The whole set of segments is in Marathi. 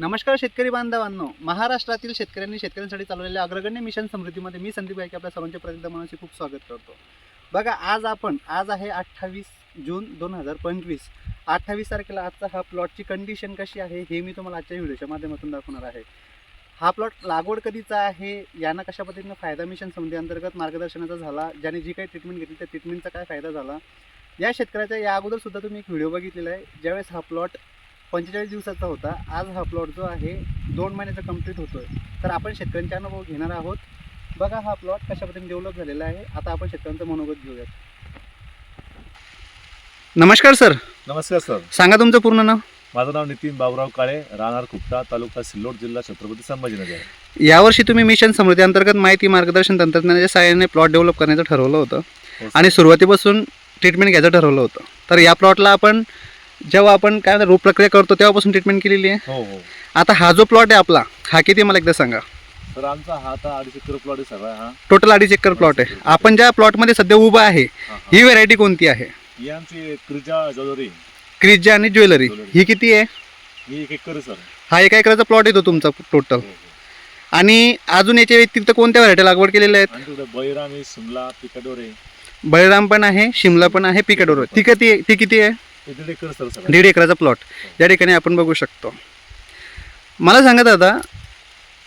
नमस्कार शेतकरी बांधवांनो. महाराष्ट्रातील शेतकऱ्यांनी शेतकऱ्यांसाठी चालवलेल्या अग्रगण्य मिशन समृद्धीमध्ये मी संदीप गायके आपल्या सर्वांच्या प्रतिनिधी मनाचे खूप स्वागत करतो. बघा आज आपण आज आहे अठ्ठावीस जून दोन हजार पंचवीस. अठ्ठावीस तारखेला आजचा हा प्लॉटची कंडिशन कशी आहे हे मी तुम्हाला आजच्या व्हिडिओच्या माध्यमातून दाखवणार आहे. हा प्लॉट लागवड कधीचा आहे यांना कशा पद्धतीनं फायदा मिशन समृद्धी अंतर्गत मार्गदर्शनाचा झाला ज्याने जी काही ट्रीटमेंट घेतली त्या ट्रीटमेंटचा काय फायदा झाला? या शेतकऱ्याच्या या अगोदर सुद्धा तुम्ही एक व्हिडिओ बघितलेला आहे. ज्यावेळेस हा प्लॉट पंचेचाळीस दिवसाचा होता. आज हा प्लॉट जो आहे दोन महिन्याचा कंप्लीट होतोय. तर आपण शेतकऱ्यांचे अनुभव घेणार आहोत. बघा हा प्लॉट कशा पद्धतीने डेव्हलप झालेला आहे. आता आपण शेतकऱ्यांचं मनोगत घेऊयात. नमस्कार सर नमस्कार सर सांगा तुमचं पूर्ण नाव. माझं नाव नितीन बाबुराव काळे राहणार खुपटा तालुका सिल्लोड जिल्हा छत्रपती संभाजीनगर यावर्षी तुम्ही मिशन समृद्धी अंतर्गत माहिती मार्गदर्शन तंत्रज्ञानाच्या सहाय्याने प्लॉट डेव्हलप करण्याचं ठरवलं होतं. हो, आणि सुरुवातीपासून ट्रीटमेंट घ्यायचं ठरवलं होतं. तर या प्लॉटला आपण जेव्हा आपण काय म्हणतात रोप प्रक्रिया करतो तेव्हापासून ट्रीटमेंट केलेली आहे. हो हो. आता हा जो प्लॉट आहे आपला हा किती मला एकदा सांगा. तर आमचा हा आता अडीच एकर प्लॉट आहे सगळा हा. टोटल अडीच एकर प्लॉट आहे. आपण ज्या प्लॉटमध्ये सध्या उभा आहे हा, हा. ही व्हेरायटी कोणती आहे? ही आमची क्रिजा ज्वेलरी. क्रिजा आणि ज्वेलरी. ही किती आहे? ही एक एकर आहे सर. हा एका एकराचा प्लॉट येतो तुमचा टोटल हो, हो. आणि अजून याच्या व्यतिरिक्त कोणत्या व्हरायटी लागवड केलेल्या आहेत? आणि तिकडे बैराम आहे शिमला पिकाडोरे. बळीराम पण आहे शिमला पण आहे पिकाडोर. ती किती ती किती आहे? दीड एकर सर सगळं. दीड एकराचा प्लॉट या ठिकाणी आपण बघू शकतो. मला सांगा दादा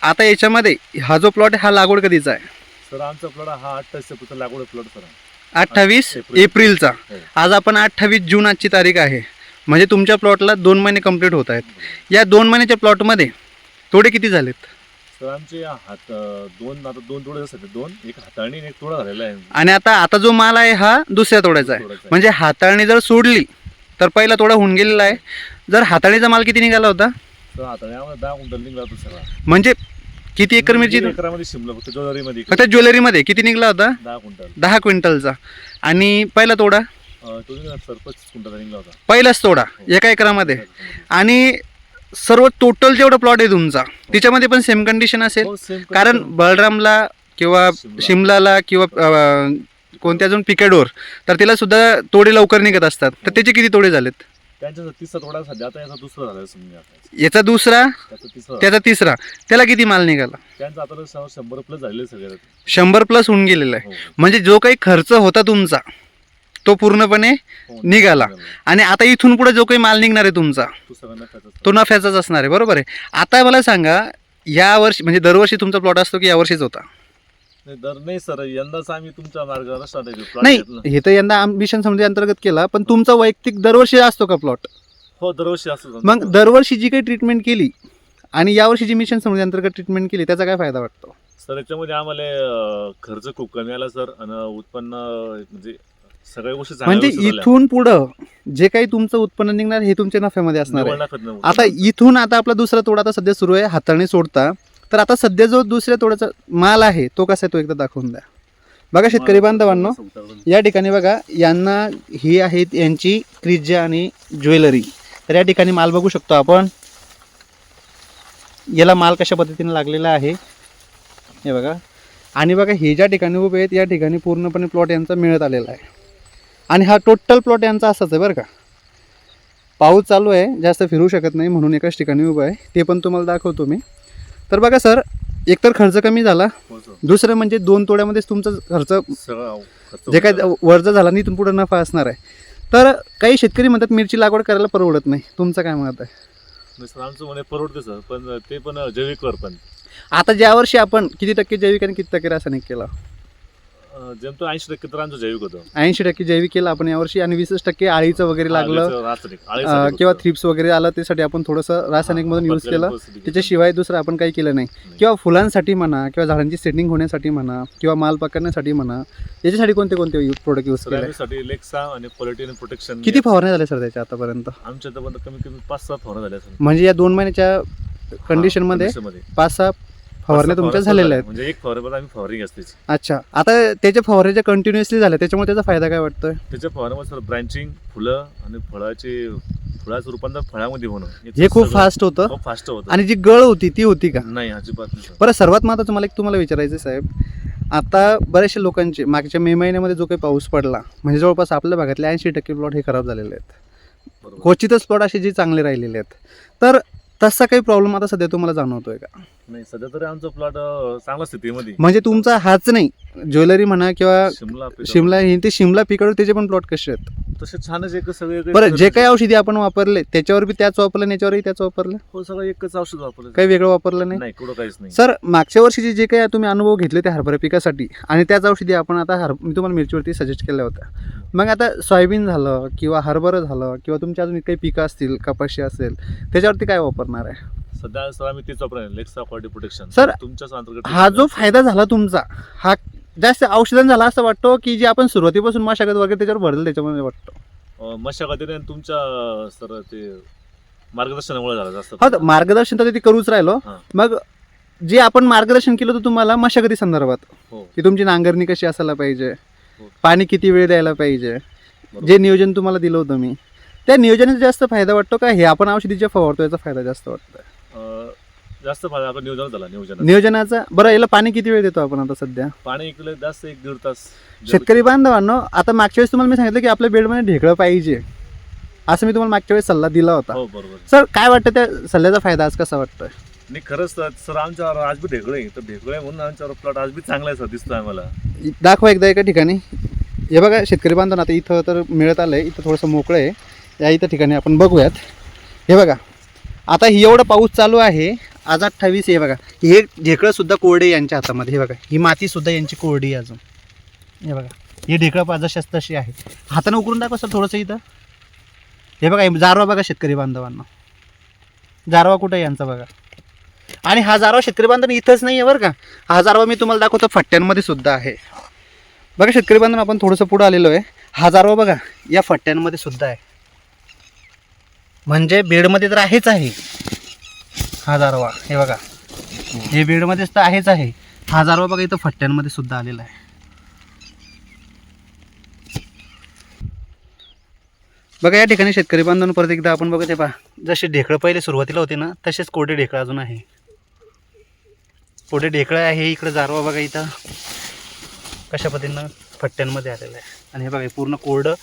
आता याच्यामध्ये हा जो प्लॉट आहे हा लागवड कधीचा आहे? सर आमचा प्लॉट हा अठ्ठावीस लागवड प्लॉट सर. अठ्ठावीस एप्रिल. एप्रिलचा. हो. आज आपण अठ्ठावीस जून आजची तारीख आहे. म्हणजे तुमच्या प्लॉटला दोन महिने कंप्लीट होत आहेत. या दोन महिन्याच्या प्लॉटमध्ये तोडे किती झालेत? सर आमचे हात दोन आता दोन तोडे असतात दोन एक हाताळणी आणि एक तोडा झालेला आहे. आणि आता आता जो माल आहे हा दुसऱ्या तोडायचा आहे. म्हणजे हाताळणी जर सोडली तर पहिला तोडा होऊन गेलेला आहे. जर हाताळणीचा माल किती निघाला होता? सर हाताळणी आम्हाला दहा क्विंटल निघला होता सगळा. म्हणजे किती एकर मिरची दीड एकरामध्ये शिमला फक्त ज्वेलरीमध्ये फक्त ज्वेलरीमध्ये किती निघला होता? दहा क्विंटल दहा क्विंटलचा. आणि पहिला तोडा? अं, तो निघाला सर पस्तीस क्विंटल निघला होता. पहिलाच तोडा एका एकरामध्ये. आणि सर्व टोटल जेवढं प्लॉट आहे तुमचा त्याच्यामध्ये पण सेम कंडिशन असेल? हो, same कारण. बळरामला किंवा शिमला. शिमलाला किंवा अं, कोणत्या अजून पिकेडोर तर तिला सुद्धा तोडे लवकर निघत असतात. तर त्याचे किती तोडे झालेत? त्यांचा तिसरा थोडा सध्या आता याचा दुसरा झाला समजा आता. याचा दुसरा? त्याचा तिसरा. त्याचा तिसरा. त्याला किती माल निघाला? त्यांचा आता सर शंभर प्लस झालेले सगळे. शंभर प्लस होऊन गेलेला आहे. हो. म्हणजे जो काही खर्च होता तुमचा तो पूर्णपणे हो. निघाला. आणि आता इथून पुढे जो काही माल निघणार आहे तुमचा तो सगळ्यांना तो नफ्याचाच असणार आहे. बरोबर आहे. आता मला सांगा या वर्षी म्हणजे दरवर्षी तुमचा प्लॉट असतो की यावर्षीच होता? नाही दर नाही सर यंदाच आम्ही तुमच्या मार्गावर नाही हे तर यंदा मिशन समिती अंतर्गत केला पण तुमचा वैयक्तिक दरवर्षी असतो का प्लॉट हो दरवर्षी असतो मग दरवर्षी जी काही ट्रीटमेंट केली आणि यावर्षी जी मिशन समिती अंतर्गत ट्रीटमेंट केली त्याचा काय फायदा वाटतो? सर याच्यामध्ये आम्हाला अं, खर्च खूप कमी आला सर आणि उत्पन्न अं, म्हणजे सगळ्या गोष्टी चांगल्या म्हणजे गोष्टी झाल्या. इथून पुढं जे काही तुमचं उत्पन्न निघणार हे तुमच्या नफ्यामध्ये असणार आहे. निवड नफेत नव्हतं. आता इथून आता आपला दुसरा तोडा आता सध्या सुरू आहे हाताने सोडता. तर आता सध्या जो दुसऱ्या तोड्याचा माल आहे तो कसा आहे तो एकदा दाखवून द्या. बघा शेतकरी बांधवांनो या ठिकाणी बघा यांना ही आहेत यांची क्रिज्जा आणि ज्वेलरी. तर या ठिकाणी माल बघू शकतो आपण. याला माल कशा पद्धतीने लागलेला आहे हे बघा. आणि बघा हे ज्या ठिकाणी उभे आहेत या ठिकाणी पूर्णपणे प्लॉट यांचा मिळत आलेला आहे. आणि हा टोटल प्लॉट यांचा असाच आहे बरं का. पाऊस चालू आहे जास्त फिरू शकत नाही म्हणून एकाच ठिकाणी उभं आहे. ते पण तुम्हाला दाखवतो मी. तर बघा सर एकतर खर्च कमी झाला. हो, सर. दुसरं म्हणजे दोन तोड्यामध्येच तुमचा खर्च खर्च जे काय. वरचा झाला नाही इथून पुढे नफा असणार आहे. तर काही शेतकरी म्हणतात मिरची लागवड करायला परवडत नाही. तुमचं काय मत आहे? नाही, सर आमचं म्हणे परवडते सर पण ते पण जैविक आता ज्या वर्षी आपण किती टक्के जैविक आणि किती टक्के रासायनिक केला? जमतो ऐंशी टक्के तर आमचं जैविक होतं. ऐंशी टक्के जैविक केलं आपण यावर्षी आणि वीसच टक्के आळीचं वगैरे लागलं. रासायनिक, किंवा. थ्रिप्स वगैरे आलं त्यासाठी आपण थोडंसं रासायनिकमधून यूज आपल्याला केलं. त्याच्याशिवाय दुसरं आपण काही केलं नाही. किंवा फुलांसाठी म्हणा किंवा झाडांची सेटिंग होण्यासाठी म्हणा किंवा माल पकडण्यासाठी म्हणा याच्यासाठी कोणते कोणते प्रोडक्ट यूज केले? लेक्सा आणि क्वालिटी प्रोटेक्शन किती फवारण्या झाल्या सर त्याच्या आतापर्यंत? आमच्या तर कमीत कमी पाच सात फवारण्या झाल्या म्हणजे या दोन महिन्याच्या कंडिशनमध्ये. पाच सहा फवारण्या तुमच्या झालेल्या आहेत. म्हणजे एक फवारण्यामध्ये आम्ही फवारिंग असते. अच्छा. आता त्याच्या फवारण्या कंटिन्युअसली झाल्या त्याच्यामुळे त्याचा फायदा काय वाटतोय? त्याच्या फवारण्यामध्ये सर ब्रँचिंग फुलं आणि फळाचे फळाचं रूपांतर फळामध्ये होणं. हे खूप फास्ट होतं? फास्ट होतं. आणि जी गळ होती ती होती का? नाही अजिबात नाही. बरं सर्वात महत्त्वाचं मला एक तुम्हाला विचारायचं साहेब. आता बऱ्याचशा लोकांचे मागच्या मे महिन्यामध्ये जो काही पाऊस पडला म्हणजे जवळपास आपल्या भागातले ऐंशी टक्के प्लॉट हे खराब झालेले आहेत. क्वचितच प्लॉट असे जे चांगले राहिलेले आहेत. तर तसा काही प्रॉब्लेम आता सध्या तुम्हाला जाणवतोय का? नाही सध्या तरी आमचा प्लॉट चांगला स्थितीमध्ये. म्हणजे तुमचा हाच नाही. ज्वेलरी म्हणा किंवा शिमला पिकं. शिमला हे ते शिमला पिकावर त्याचे पण प्लॉट कसे आहेत? तसे छानच एक सगळे बरं जे काही औषधी आपण वापरले त्याच्यावर बी त्याच वापरलं आणि याच्यावरही त्याच वापरलं? हो सगळं एकच औषध वापरलं काही वेगळं वापरलं नाही? नाही कुठं काहीच नाही. सर मागच्या वर्षीचे जे काही तुम्ही अनुभव घेतले ते हरभरा पिकासाठी आणि त्याच औषधी आपण आता हर मी तुम्हाला मिरचीवरती सजेस्ट केल्या होत्या. मग आता सोयाबीन झालं किंवा हरभरा झालं किंवा तुमच्या अजून काही पिकं असतील कपाशी असेल त्याच्यावरती काय वापरणार आहे? सध्या सर आम्ही तेच वापरणार लेक्सा क्वालिटी प्रोटेक्शन तुमच्याच अंतर्गत हा जो फायदा झाला तुमचा हा जास्त औषधान झाला असं वाटतो की जे आपण सुरुवातीपासून मशागत वगैरे त्याच्यावर भरलं त्याच्यामध्ये वाटतो मशागतीने आणि तुमच्या सर ते मार्गदर्शनामुळे झालं जास्त हो तर मार्गदर्शन तर ते करूच राहिलो हा. मग जे आपण मार्गदर्शन केलं होतं तुम्हाला मशागती संदर्भात हो की तुमची नांगरणी कशी असायला पाहिजे हो. पाणी किती वेळ द्यायला पाहिजे बरोबर. जे नियोजन तुम्हाला दिलं होतं मी त्या नियोजनाचा जास्त फायदा वाटतो का हे आपण औषधी जे फवारतो याचा फायदा जास्त वाटतो अं, जास्त फायदा आपण नियोजन झाला नियोजन नियोजनाचा? बरं याला पाणी किती वेळ देतो आपण आता सध्या? पाणी इकडे जास्त एक दीड तास शेतकरी बांधवांनो आता मागच्या वेळेस तुम्हाला मी सांगितलं की आपल्या बेडमध्ये ढेकळं पाहिजे. असं मी तुम्हाला मागच्या वेळेस सल्ला दिला होता. हो बरोबर. सर काय वाटतं त्या सल्ल्याचा फायदा आज कसा वाटतोय? नाही खरंच तर सर आमच्यावर आज बी ढेकळे आहे. तर ढेकळे आहे म्हणून आमच्यावर प्लॉट आज बी चांगला आहे सर दिसतोय आम्हाला. दाखवा एकदा एका ठिकाणी. हे बघा शेतकरी बांधव आता इथं तर मिळत आलं आहे इथं थोडंसं मोकळं आहे. या इथं ठिकाणी आपण बघूयात. हे बघा आता ही एवढा पाऊस चालू आहे. आज अठ्ठावीस हे बघा. हे ढेकळंसुद्धा कोरडे यांच्या हातामध्ये. हे बघा. ही मातीसुद्धा यांची कोरडी अजून. हे बघा. हे ढेकळं पाजशाच तशी आहे. हातानं उकरून दाखवा सर थोडंसं इथं? हे बघा जारवा बघा शेतकरी बांधवांना. जारवा कुठं आहे यांचा बघा. आणि हा जारवा शेतकरी बांधव इथंच नाही आहे बरं का. हा जारवा मी तुम्हाला दाखवतो फट्ट्यांमध्ये सुद्धा आहे. बघा शेतकरी बांधव आपण थोडंसं पुढं आलेलो आहे. हा जारवा बघा या फट्ट्यांमध्ये सुद्धा आहे. म्हणजे बेडमध्ये तर आहेच आहे. हा हे बघा. हे बेडमध्येच तर आहेच आहे. हा जारवा बघा इथं फट्ट्यांमध्ये सुद्धा आलेला आहे. बघा या ठिकाणी शेतकरी बांधून परत एकदा आपण बघत आहे पहा. जसे ढेकळं पहिले सुरुवातीला होते ना तसेच कोरडे ढेकळं अजून आहे. पुढे ढेकळं आहे इकडं जारवा बघा इथं. कशा पद्धतीनं फट्ट्यांमध्ये आलेलं आहे. आणि हे बघा पूर्ण कोरडं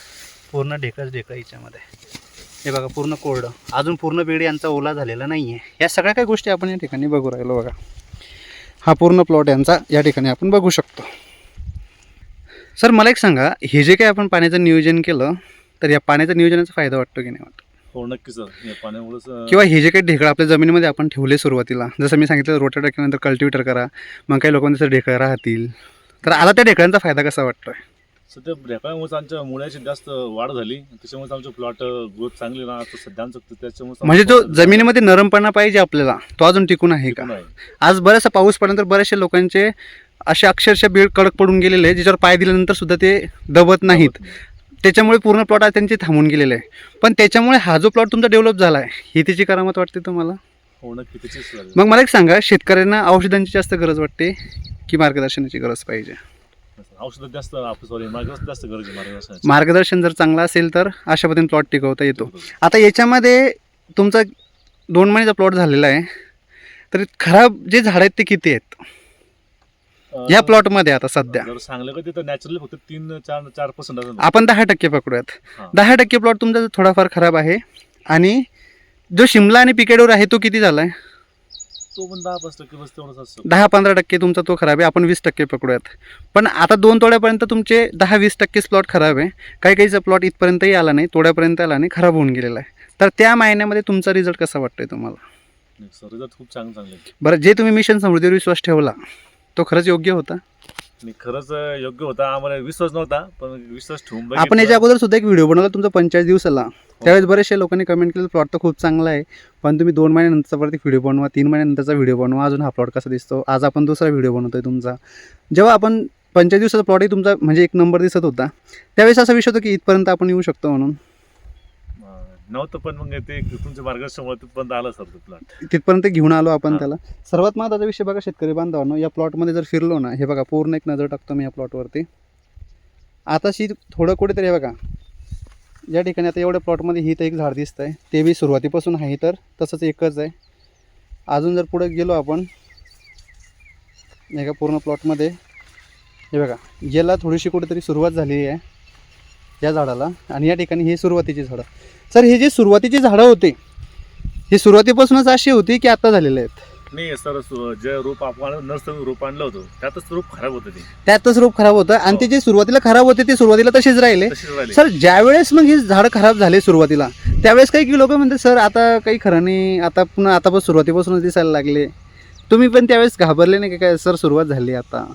पूर्ण ढेकळंच ढेकळं याच्यामध्ये. हे बघा पूर्ण कोरडं. अजून पूर्ण बेड यांचा ओला झालेला नाही आहे या सगळ्या काही गोष्टी आपण या ठिकाणी बघू राहिलो बघा. हा पूर्ण प्लॉट यांचा या ठिकाणी आपण बघू शकतो. सर मला एक सांगा हे जे काही आपण पाण्याचं नियोजन केलं तर या पाण्याच्या नियोजनाचा फायदा वाटतो की नाही वाटतो? हो नक्की सर. या पाण्यामुळेच किंवा हे जे काही ढेकळं आपल्या जमिनीमध्ये आपण ठेवले सुरुवातीला जसं मी सांगितलं रोटर टाकल्यानंतर कल्टिवेटर करा मग काही लोकांचं ढेकळं राहतील. तर आता त्या ढेकळांचा फायदा कसा वाटतोय? सध्या ढेकळ्यामुळे आमच्या मुळ्याची जास्त वाढ झाली. त्याच्यामुळे आमचं प्लॉट ग्रोथ चांगली आता सध्या आमचं त्याच्यामुळे म्हणजे जो जमिनीमध्ये नरमपणा पाहिजे आपल्याला. तो अजून टिकून आहे का? आज बराचसा पाऊस पडल्यानंतर बरेचसे लोकांचे असे अक्षरशः बेड कडक पडून गेलेले आहे ज्याच्यावर पाय दिल्यानंतर सुद्धा ते दबत नाहीत. त्याच्यामुळे पूर्ण प्लॉट आज त्यांचे थांबून गेलेले आहे. पण त्याच्यामुळे हा जो प्लॉट तुमचा डेव्हलप झाला आहे ही त्याची करामत वाटते तुम्हाला? हो नक्की त्याचीच लागेल. मग मला एक सांगा शेतकऱ्यांना औषधांची जास्त गरज वाटते की मार्गदर्शनाची गरज पाहिजे? औषधात जास्त सॉरी मार्गदर्शन जास्त गरज मार्गदर्शनाची मार्गदर्शन जर चांगलं असेल तर अशा पद्धतीने प्लॉट टिकवता येतो. आता याच्यामध्ये तुमचा दोन महिन्याचा प्लॉट झालेला आहे. तर खराब जे झाड आहेत ते किती आहेत? या प्लॉटमध्ये आता सध्या. जर सांगलं का तिथं नॅचरली फक्त तीन चार चार पर्सेंट आपण दहा टक्के पकडूयात. दहा टक्के प्लॉट तुमचा थोडाफार खराब आहे. आणि जो शिमला आणि पिकेडवर आहे तो किती झाला आहे तो पण दहा पाच टक्के बस तेवढाच असतो. दहा पंधरा टक्के तुमचा तो खराब आहे आपण वीस टक्के पकडूयात. पण आता दोन तोड्यापर्यंत तुमचे दहा वीस टक्केच प्लॉट खराब आहे. काही काहीचा प्लॉट इथपर्यंतही आला नाही तोड्यापर्यंत आला नाही खराब होऊन गेलेला आहे. तर त्या महिन्यामध्ये तुमचा रिझल्ट कसा वाटतोय तुम्हाला? सर खूप चांगले चांगले आहेत. बरं जे तुम्ही मिशन समृद्धीवर विश्वास ठेवला तो खरंच योग्य होता? आणि खरंच योग्य होता. आम्हाला विश्वास नव्हता पण विश्वास ठेवून आपण. याच्या अगोदर सुद्धा एक व्हिडिओ बनवला तुमचा पंचाळीस दिवसाला. त्यावेळेस बरेचशा लोकांनी कमेंट केलं प्लॉट तर खूप चांगला आहे पण तुम्ही दोन महिन्यानंतरचा परत एक व्हिडिओ बनवा तीन महिन्यानंतरचा व्हिडिओ बनवा अजून हा प्लॉट कसा दिसतो? आज आपण दुसरा व्हिडिओ बनवतोय तुमचा. जेव्हा आपण पंचाळीस दिवसाचा प्लॉटही तुमचा म्हणजे एक नंबर दिसत होता. त्यावेळेस असा विषय होता की इथपर्यंत आपण येऊ शकतो म्हणून. नव्हतं पण मग ते तुमच्या मार्गदर्शनामुळे तिथपर्यंत आलं सर तो प्लॉट तिथपर्यंत घेऊन आलो आपण. त्याला. सर्वात महत्त्वाचा विषय बघा शेतकरी बांधवांनो या प्लॉटमध्ये जर फिरलो ना हे बघा पूर्ण एक नजर टाकतो मी या प्लॉटवरती आताशी थोडं कुठेतरी हे बघा. या ठिकाणी आता एवढ्या प्लॉटमध्ये ही तर एक झाड दिसतं आहे ते बी सुरुवातीपासून आहे तर तसंच एकच आहे. अजून जर पुढे गेलो आपण एका पूर्ण प्लॉटमध्ये हे बघा याला थोडीशी कुठेतरी सुरुवात झालेली आहे. या झाडाला आणि या ठिकाणी हे सुरुवातीची झाडं. सर हे जे सुरुवातीची झाडं होते ही सुरुवातीपासूनच अशी होती की आता झालेले आहेत? नाही सर सु- जे रोप आपण नर्सरी रोप आणलं होतं त्यातच रोप खराब होतं ते. त्यातच रोप खराब होतं आणि ते जे सुरुवातीला खराब होते ते सुरुवातीला तसेच राहिले. तशीच राहिली. सर ज्यावेळेस मग ही झाडं खराब झाले सुरुवातीला त्यावेळेस काही लोक म्हणतात सर आता काही खरं नाही आता पुन्हा आता पण सुरुवातीपासूनच दिसायला लागले. तुम्ही पण त्यावेळेस घाबरले नाही का काय सर सुरुवात झाली आता.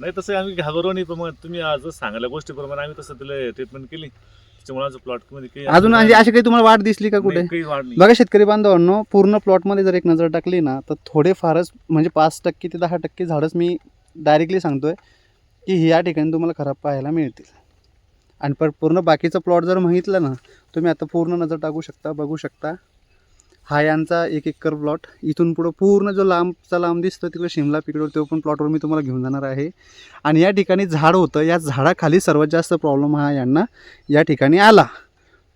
नाही तसं आम्ही घाबरलो नाही पण मग तुम्ही आज सांगायला गोष्टीप्रमाणे आम्ही तसं तिला ट्रीटमेंट केली. त्याच्यामुळे आज प्लॉटमध्ये काही अजून म्हणजे अशी काही तुम्हाला वाट दिसली का कुठे? नाही, काही वाढ नाही. बघा शेतकरी बांधवांनो पूर्ण प्लॉटमध्ये जर एक नजर टाकली ना तर थोडेफारच म्हणजे पाच टक्के ते दहा टक्के झाडच मी डायरेक्टली सांगतोय की या ठिकाणी तुम्हाला खराब पाहायला मिळतील. आणि पण पूर्ण बाकीचा प्लॉट जर मागितलं ना तुम्ही आता पूर्ण नजर टाकू शकता बघू शकता. हा यांचा एक एकर प्लॉट इथून पुढं पूर्ण जो लांबचा लांब दिसतो तिकडे शिमला पिकडवर तो पण प्लॉटवर मी तुम्हाला घेऊन जाणार आहे. आणि या ठिकाणी झाड होतं या झाडाखाली सर्वात जास्त प्रॉब्लेम हा यांना या ठिकाणी आला.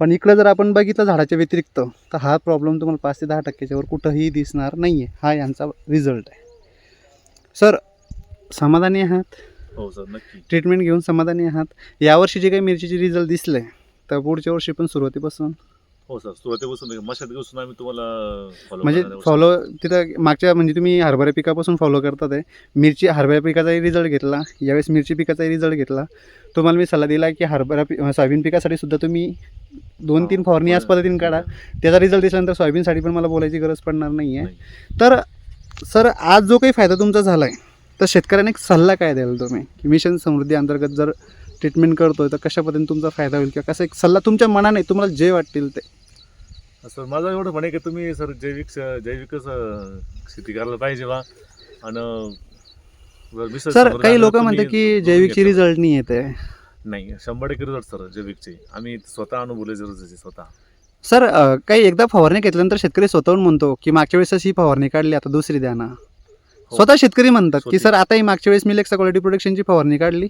पण इकडं जर आपण बघितलं झाडाच्या व्यतिरिक्त तर हा प्रॉब्लेम तुम्हाला पाच ते दहा टक्क्याच्यावर कुठंही दिसणार नाही आहे हा यांचा रिझल्ट आहे. सर समाधानी आहात? हो सर नक्की. ट्रीटमेंट घेऊन समाधानी आहात? यावर्षी जे काही मिरचीचे रिझल्ट दिसले तर पुढच्या वर्षी पण सुरुवातीपासून? हो सर. सुरुवातीपासून मशात घेऊन आम्ही तुम्हाला follow म्हणजे करणार आहे. फॉलो तिथं मागच्या म्हणजे तुम्ही हरभरा पिकापासून फॉलो करतात आहे. मिरची हरभरा पिकाचाही रिझल्ट घेतला. यावेळेस मिरची पिकाचाही रिझल्ट घेतला. तुम्हाला मी सल्ला दिला की हरभरा पि सोयाबीन पिकासाठी सुद्धा तुम्ही दोन तीन फवारणी याच पद्धतीने काढा. त्याचा रिझल्ट दिसल्यानंतर सोयाबीनसाठी पण मला बोलायची गरज पडणार नाही. आहे. तर सर आज जो काही फायदा तुमचा झाला आहे तर शेतकऱ्यांना एक सल्ला काय द्याल तुम्ही? की मिशन समृद्धी अंतर्गत जर ट्रीटमेंट करतोय तर कशा पद्धतीने तुमचा फायदा होईल? किंवा कसा एक सल्ला तुमच्या मनाने तुम्हाला जे वाटतील ते. सर माझं एवढं म्हणे की तुम्ही सर जैविक जैविकच शेती करायला पाहिजे बा. आणि सर काही लोक तुम्ही म्हणतात की जैविकची. रिझल्ट नाही येते. नाही शंभर टक्के रिझल्ट सर जैविकचे. आम्ही स्वतः अनुभवले जरूर स्वतः. सर काही एकदा फवारणी घेतल्यानंतर शेतकरी स्वतःहून म्हणतो की मागच्या वेळेस ही फवारणी काढली आता दुसरी द्या ना. स्वतः शेतकरी म्हणतात की. सर आता ही मागच्या वेळेस मी लेक्सा क्वालिटी प्रोडक्शनची फवारणी काढली.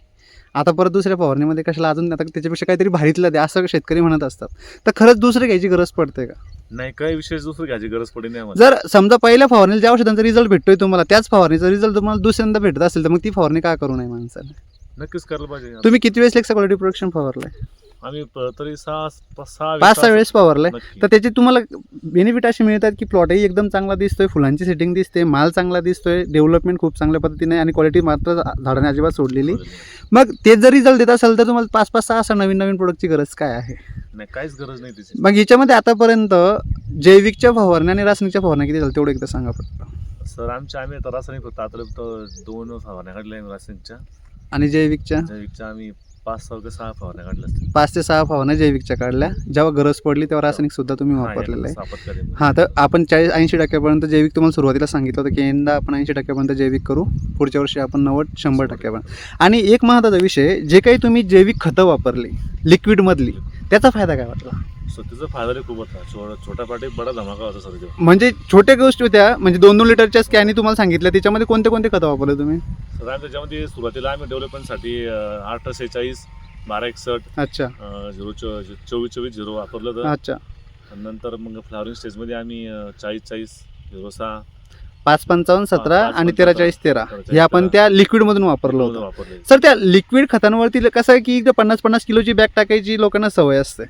आता परत दुसऱ्या फवारणीमध्ये कशाला अजून आता त्याच्यापेक्षा काहीतरी भारीतलं द्या असं शेतकरी म्हणत असतात. तर खरंच दुसरं घ्यायची गरज पडते का? नाही काही विशेष दुसरं घ्यायची गरज पडली नाही आम्हाला. जर समजा पहिल्या फवारणीला ज्या औषधांचा रिझल्ट भेटतोय तुम्हाला त्याच फवारणीचा रिझल्ट तुम्हाला दुसऱ्यांदा भेटत असेल तर मग ती फवारणी का करू नये माणसाने? नक्कीच करायला पाहिजे. तुम्ही किती वेळेस लेक्सा क्वालिटी प्रोडक्शन फवारलंय? आम्ही प- तरी सहा पाच सहा पाच सहा वेळेस फवारलंय नक्की. तर त्याचे तुम्हाला बेनिफिट असे मिळतात की प्लॉटही एकदम चांगला दिसतोय फुलांची सेटिंग दिसते माल चांगला दिसतोय डेव्हलपमेंट खूप चांगल्या पद्धतीने आणि क्वालिटी मात्र झाडाने अजिबात सोडलेली. मग ते जर रिझल्ट देत असेल तर तुम्हाला पाच पाच सहा असा नवीन नवीन प्रोडक्टची गरज काय आहे? नाही काहीच गरज नाही त्याची मग याच्यामध्ये आतापर्यंत जैविकच्या फवारण्या आणि रासायनिकच्या फवारण्या किती झाल्या तेवढं एकदा सांगा फक्त. सर आमच्या आम्ही आता रासायनिक होतो आता दोन फवारण्या काढल्या रासायनिकच्या. आणि जैविकच्या? जैविकच्या आम्ही पाच सहा का सहा फवारण्या काढल्या असतील. पाच ते सहा फवारण्या जैविकच्या काढल्या. जेव्हा गरज पडली तेव्हा रासायनिक सुद्धा तुम्ही हा, वापरलेलं आहे. आपत्कालीन. हां तर आपण चाळीस ऐंशी टक्क्यापर्यंत जैविक तुम्हाला सुरुवातीला सांगितलं होतं की यंदा आपण ऐंशी टक्क्यापर्यंत जैविक करू. पुढच्या वर्षी आपण नव्वद शंभर टक्क्यापर्यंत. आणि एक महत्त्वाचा विषय जे काही तुम्ही जैविक खतं वापरली लिक्विडमधली त्याचा फायदा काय वाटला? सो तिचा फायदा लई खूप होता. छो- छोटा पाठी बडा धमाका होता सर तेव्हा म्हणजे छोट्या गोष्टी होत्या म्हणजे दोन दोन लिटरच्या स्कॅनी तुम्हाला सांगितल्या त्याच्यामध्ये कोणते कोणते खतं वापरले तुम्ही? आम्ही त्याच्यामध्ये सुरुवातीला आम्ही डेव्हलपमेंटसाठी आठ सेहेचाळीस बारा एकसष्ट अच्छा. झिरो चोवीस चोवीस झिरो वापरलं होतं अच्छा. नंतर मग फ्लावरिंग स्टेजमध्ये आम्ही चाळीस चाळीस झिरो सहा पाच पंचावन्न सतरा आणि तेरा चाळीस तेरा. तेरा हे आपण त्या लिक्विडमधून वापरलं होतं. सर त्या लिक्विड खतांवरती कसं आहे की पन्नास पन्नास किलोची बॅग टाकायची लोकांना सवय असते.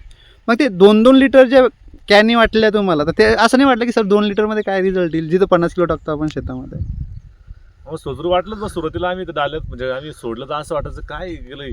मग ते दोन दोन लिटर ज्या कॅनी वाटल्या तुम्हाला तर ते असं नाही वाटलं की सर दोन लिटरमध्ये काय रिझल्ट येईल जिथं पन्नास किलो टाकतो आपण शेतामध्ये? मग सोजरू वाटलं मग सुरुवातीला आम्ही डाल्यात म्हणजे आम्ही सोडलं तर असं वाटायचं काय गेलंय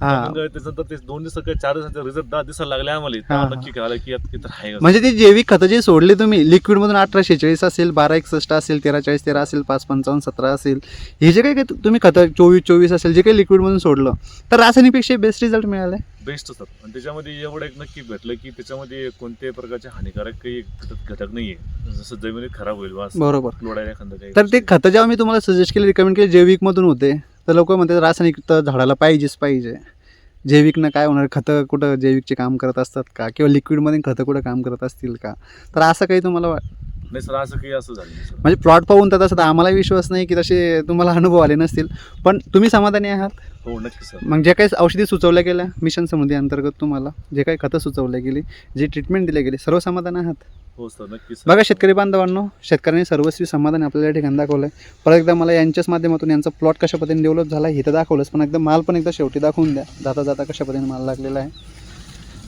हां मग त्याच्यानंतर ते दोन दिवस चार दिवसाचे रिझल्ट दहा दिवसाला लागले आम्हाला हा. नक्की कळालं की यात किती आहे. म्हणजे ते जैविक खतं जे सोडले तुम्ही लिक्विडमधून अठरा शेहेचाळीस असेल बारा एकसष्ट असेल तेरा चाळीस तेरा असेल पाच पंचावन्न सतरा असेल हे जे काही काही तुम्ही खतं चोवीस चोवीस असेल जे काही लिक्विडमधून सोडलं तर रासायनिकपेक्षा बेस्ट रिझल्ट मिळाले बेस्ट सर आणि त्याच्यामध्ये एवढं एक नक्की भेटलं की त्याच्यामध्ये कोणत्याही प्रकारचे हानिकारक काही घटक नाहीये. जसं जमिनीत खराब होईल बरोबर. लोडायला एखादं काही तर ते खतं जेव्हा मी तुम्हाला सजेस्ट केले रिकमेंड केले जैविकमधून होते तर लोक म्हणतात रासायनिक तर झाडाला पाहिजेच पाहिजे. जैविकनं काय होणार? खतं कुठं जैविकचे काम करत असतात का? किंवा लिक्विडमध्ये खतं कुठं काम करत असतील का? तर असं काही तुम्हाला वा- नाही सर असं काही असं झालं नाही सर म्हणजे प्लॉट पाहून तर तसं तर आम्हाला विश्वास नाही की तसे तुम्हाला अनुभव आले नसतील. पण तुम्ही समाधानी आहात? हो नक्की सर. मग जे काही औषधी सुचवल्या गेल्या मिशन समृद्धी अंतर्गत तुम्हाला जे काही खतं सुचवल्या गेली जे ट्रीटमेंट दिले गेले सर्व समाधान आहात? हो सर नक्की सर. बघा शेतकरी बांधवांनो शेतकऱ्यांनी सर्वस्वी समाधान आपल्याला या ठिकाणी दाखवलं आहे परत एकदा मला यांच्याच माध्यमातून यांचा प्लॉट कशा पद्धतीने डेव्हलप झाला हे तर दाखवलंच पण एकदा माल पण एकदा शेवटी दाखवून द्या. जाता जाता कशा पद्धतीने माल लागलेला आहे.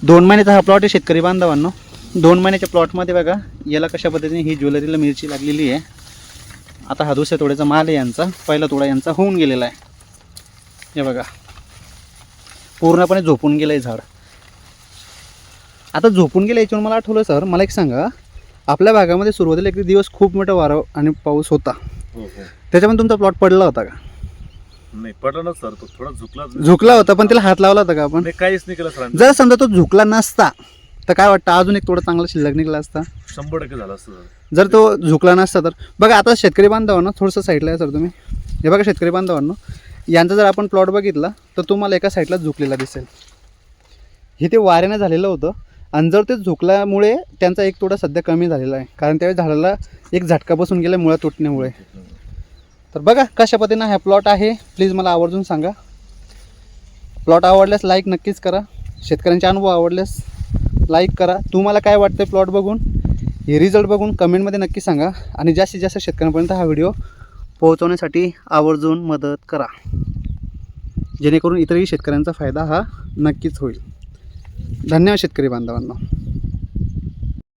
दोन महिन्याचा हा प्लॉट आहे शेतकरी बांधवांनो. दोन महिन्याच्या प्लॉटमध्ये बघा याला कशा पद्धतीने ही ज्वेलरीला मिरची लागलेली आहे. आता हा दुसऱ्या तोड्याचा माल आहे यांचा पहिला तोडा यांचा होऊन गेलेला आहे. हे बघा. पूर्णपणे झोपून गेलं आहे झाड. आता झोपून गेलं याच्यावर मला आठवलं सर मला एक सांगा आपल्या भागामध्ये सुरुवातीला एक दिवस खूप मोठा वारा आणि पाऊस होता. हो हो. त्याच्यामध्ये तुमचा प्लॉट पडला होता का? नाही पडला ना सर तो थोडा झुकला झुकला होता पण त्याला हात लावला होता का आपण? काहीच नाही केलं सर जर समजा तो झुकला नसता तर काय वाटतं अजून एक थोडा चांगला शिल्लक निघला असता? शंभर टक्के झाला असतं. सर जर तो झुकला नसता तर. बघा आता शेतकरी बांधवांनो थोडंसं साईडला आहे सर तुम्ही. हे बघा शेतकरी बांधवांनो यांचा जर आपण प्लॉट बघितला तर तुम्हाला एका साईडला झुकलेला दिसेल. हे ते वाऱ्याने झालेलं होतं आणि जर ते झुकल्यामुळे त्यांचा एक तोडा सध्या कमी झालेला आहे. कारण त्यावेळी झाडाला एक झटका बसून गेला मुळा तुटण्यामुळे. तर बघा कशा पद्धतीनं हा प्लॉट आहे प्लीज मला आवर्जून सांगा. प्लॉट आवडल्यास लाईक नक्कीच करा. शेतकऱ्यांचे अनुभव आवडल्यास लाईक करा. तुम्हाला काय वाटतं प्लॉट बघून? हे रिझल्ट बघून कमेंटमध्ये नक्की सांगा. आणि जास्तीत जास्त शेतकऱ्यांपर्यंत हा व्हिडिओ पोहोचवण्यासाठी आवर्जून मदत करा. जेणेकरून इतरही शेतकऱ्यांचा फायदा हा नक्कीच होईल. धन्यवाद शेतकरी बांधवांना.